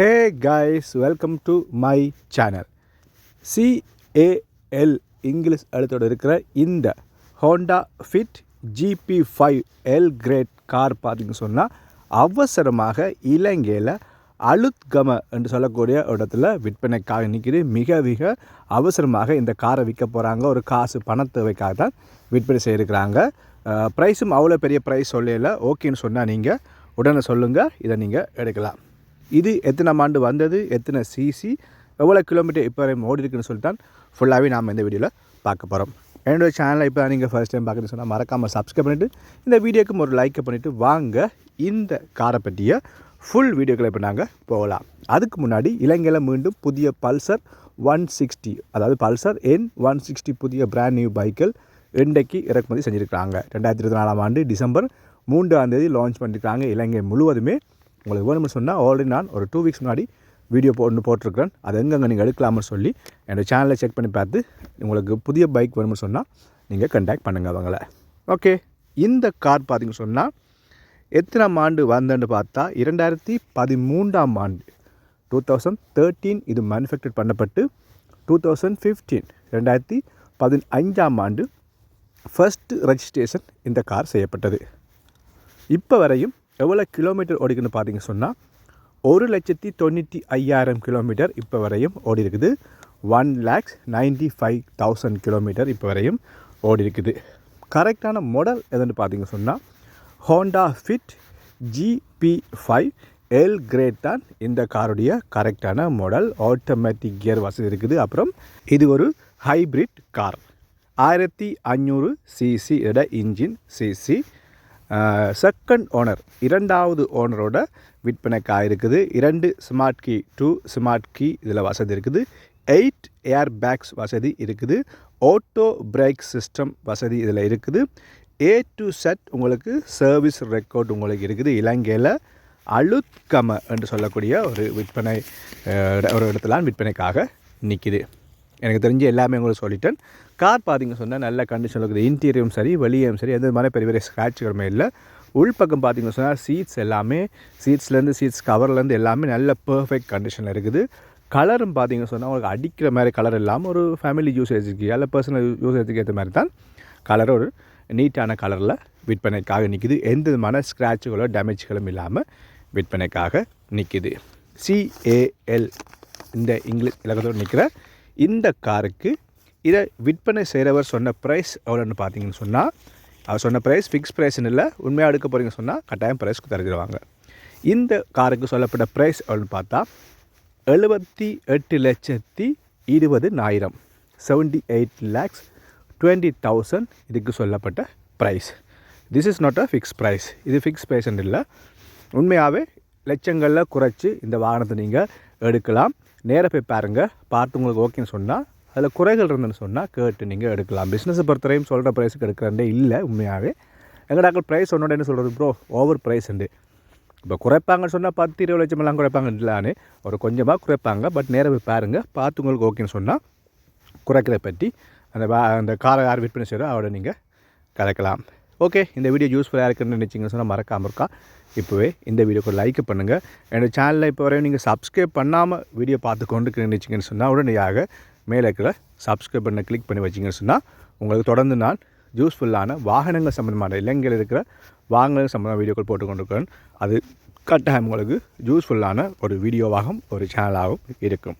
Hey guys welcome to my channel CAL English எழுத்தோடு இருக்கிற இந்த Honda Fit GP five L grade car பார்த்திங்க சொன்னால் அவசரமாக இலங்கையில் அலுத்கம என்று சொல்லக்கூடிய இடத்துல விற்பனைக்காக நிற்கிது மிக மிக அவசரமாக இந்த காரை விற்க போகிறாங்க ஒரு காசு பணத்தவைக்காக தான் விற்பனை செய்திருக்கிறாங்க. ப்ரைஸும் அவ்வளோ பெரிய ப்ரைஸ் சொல்லல. ஓகேன்னு சொன்னால் நீங்கள் உடனே சொல்லுங்கள் இதை நீங்கள் எடுக்கலாம். இது எத்தனை ஆண்டு வந்தது? எத்தனை சிசி எவ்வளோ கிலோமீட்டர் இப்போ வரையும் ஓடி இருக்குன்னு சொல்லிட்டு தான் ஃபுல்லாகவே நாம் இந்த வீடியோவில் பார்க்க போகிறோம் என்னோட சேனலை இப்போ நீங்கள் ஃபர்ஸ்ட் டைம் பார்க்குறேன்னு சொன்னால் மறக்காமல் சப்ஸ்கிரைப் பண்ணிவிட்டு இந்த வீடியோக்கும் ஒரு லைக்கை பண்ணிவிட்டு வாங்க. இந்த காரை பற்றிய ஃபுல் வீடியோக்களை இப்போ நாங்கள் போகலாம். அதுக்கு முன்னாடி இலங்கையில் மீண்டும் புதிய பல்சர் ஒன் சிக்ஸ்டி அதாவது பல்சர் என் ஒன் சிக்ஸ்டி புதிய பிராண்ட் நியூ பைக்கில் இன்றைக்கு இறக்குமதி செஞ்சுருக்காங்க ரெண்டாயிரத்தி இருபத்தி நாலாம் ஆண்டு டிசம்பர் மூன்றாம் தேதி லான்ச் பண்ணியிருக்காங்க இலங்கை முழுவதுமே உங்களுக்கு வேணும்னு சொன்னால் ஆல்ரெடி நான் ஒரு டூ வீக்ஸ் முன்னாடி வீடியோ போட்டு போட்டிருக்கிறேன். அது எங்கெங்கே நீங்கள் எடுக்கலாம்னு சொல்லி என்னோடய சேனலை செக் பண்ணி பார்த்து உங்களுக்கு புதிய பைக் வேணும்னு சொன்னால் நீங்கள் கண்டாக்ட் பண்ணுங்கள் அவங்கள. ஓகே இந்த கார் பார்த்திங்க சொன்னால் எத்தனாம் ஆண்டு வந்தேன்னு பார்த்தா இரண்டாயிரத்தி பதிமூன்றாம் ஆண்டு டூ தௌசண்ட் தேர்ட்டீன் இது மேனுஃபேக்சர் பண்ணப்பட்டு டூ தௌசண்ட் ஃபிஃப்டீன் ரெண்டாயிரத்தி பதினஞ்சாம் ஆண்டு ஃபஸ்ட்டு ரெஜிஸ்ட்ரேஷன் இந்த கார் செய்யப்பட்டது. இப்போ வரையும் எவ்வளோ கிலோமீட்டர் ஓடிக்குன்னு பார்த்தீங்க சொன்னால் ஒரு லட்சத்தி தொண்ணூற்றி ஐயாயிரம் கிலோமீட்டர் இப்போ வரையும் ஓடி இருக்குது one lakhs ninety five thousand kilometre இப்போ வரையும் ஓடி இருக்குது கரெக்டான மாடல் எதுன்னு பார்த்தீங்க சொன்னால் Honda Fit GP five L grade தான் இந்த காருடைய கரெக்டான மாடல் ஆட்டோமேட்டிக் கியர் வசதி இருக்குது. அப்புறம் இது ஒரு ஹைப்ரிட் கார் ஆயிரத்தி அஞ்சூறு சிசி இட இன்ஜின் சிசி செகண்ட் ஓனர் இரண்டாவது ஓனரோட விற்பனைக்காக இருக்குது. இரண்டு smart key two smart key இதில் வசதி இருக்குது. எயிட் ஏர் பேக்ஸ் வசதி இருக்குது. ஆட்டோ பிரேக் சிஸ்டம் வசதி இதில் இருக்குது. ஏ டு செட் உங்களுக்கு சர்வீஸ் ரெக்கார்ட் உங்களுக்கு இருக்குது. இலங்கையில் அழுத்கம என்று சொல்லக்கூடிய ஒரு விற்பனை ஒரு இடத்துல விற்பனைக்காக நிற்கிது எனக்கு தெரிஞ்சு எல்லாமே உங்களுக்கு சொல்லிட்டேன். கார் பார்த்திங்க சொன்னால் நல்ல கண்டிஷனில் இருக்குது. இன்டீரியரும் சரி வெளியும் சரி எந்த மாதிரி பெரிய பெரிய ஸ்க்ராட்சுகளுமே இல்லை. உள்பக்கம் பார்த்திங்க சொன்னால் சீட்ஸ் எல்லாமே சீட்ஸ்லேருந்து சீட்ஸ் கவர்லேருந்து எல்லாமே நல்ல பர்ஃபெக்ட் கண்டிஷனில் இருக்குது. கலரும் பார்த்திங்க சொன்னால் உங்களுக்கு அடிக்கிற மாதிரி கலர் இல்லாமல் ஒரு ஃபேமிலி யூசேஜுக்கு அல்ல பர்சனல் யூசேஜுக்கு ஏற்ற மாதிரி தான் கலர் ஒரு நீட்டான கலரில் விற்பனைக்காக நிற்கிது எந்த விதமான ஸ்க்ராட்சுகளோ டேமேஜ்களும் இல்லாமல் விற்பனைக்காக நிற்கிது சிஏஎல் இந்த இங்கிலீஷ் இலக்கத்தோடு நிற்கிற இந்த காருக்கு இதை விற்பனை செய்கிறவர் சொன்ன ப்ரைஸ் எவ்வளோன்னு பார்த்தீங்கன்னு சொன்னால் அவர் சொன்ன ப்ரைஸ் ஃபிக்ஸ் ப்ரைஸ்னு இல்லை உண்மையாக எடுக்க போகிறீங்கன்னு சொன்னால் கட்டாயம் ப்ரைஸ்க்கு தரச்சிடுவாங்க இந்த காருக்கு சொல்லப்பட்ட ப்ரைஸ் எவ்வளோன்னு பார்த்தா எழுபத்தி எட்டு லட்சத்தி இருபது ஆயிரம் seventy eight lakhs twenty thousand இதுக்கு சொல்லப்பட்ட price this is not a fix price இது ஃபிக்ஸ் ப்ரைஸ்ன்னு இல்லை. உண்மையாகவே லட்சங்களில் குறைச்சி இந்த வாகனத்தை நீங்கள் எடுக்கலாம். நேராக போய் பாருங்கள் பார்த்து உங்களுக்கு ஓகேன்னு சொன்னால் அதில் குறைகள் இருந்துன்னு சொன்னால் கேட்டு நீங்கள் எடுக்கலாம். பிஸ்னஸை பொறுத்தவரையும் சொல்கிற ப்ரைஸுக்கு எடுக்கிறதே இல்லை உண்மையாகவே எங்கடாக்கள் ப்ரைஸ் சொன்னோட என்ன சொல்கிறது ப்ரோ ஓவர் ப்ரைஸ் உண்டு. இப்போ குறைப்பாங்கன்னு சொன்னால் பத்து இருபது லட்சமெல்லாம் குறைப்பாங்க இல்லான்னு ஒரு கொஞ்சமாக குறைப்பாங்க. பட் நேராக போய் பாருங்கள் பார்த்து உங்களுக்கு ஓகேன்னு சொன்னால் குறைக்கிறத பற்றி அந்த அந்த காரை யார் விற்பனை செய்கிறோ அவரை நீங்கள் கலக்கலாம். ஓகே இந்த வீடியோ யூஸ்ஃபுல்லாக இருக்குன்னு நினச்சிங்க சொன்னால் மறக்காமல் இருக்கா? இப்போவே இந்த வீடியோக்கு லைக் பண்ணுங்கள் என்னோடய சேனலில் இப்போ வரையும் நீங்கள் சப்ஸ்கிரைப் பண்ணாமல் வீடியோ பார்த்து கொண்டு நினச்சிங்கன்னு சொன்னால் உடனடியாக மேலே இருக்கிற சப்ஸ்கிரைப் பண்ண கிளிக் பண்ணி வச்சிங்கன்னு சொன்னால் உங்களுக்கு தொடர்ந்து நான் யூஸ்ஃபுல்லான வாகனங்கள் சம்மந்தமான இலங்கையில் இருக்கிற வாகனங்கள் சம்மந்தமான வீடியோக்கள் போட்டு கொண்டிருக்கிறேன் அது கட்டாயம் உங்களுக்கு யூஸ்ஃபுல்லான ஒரு வீடியோவாகவும் ஒரு சேனலாகவும் இருக்கும்.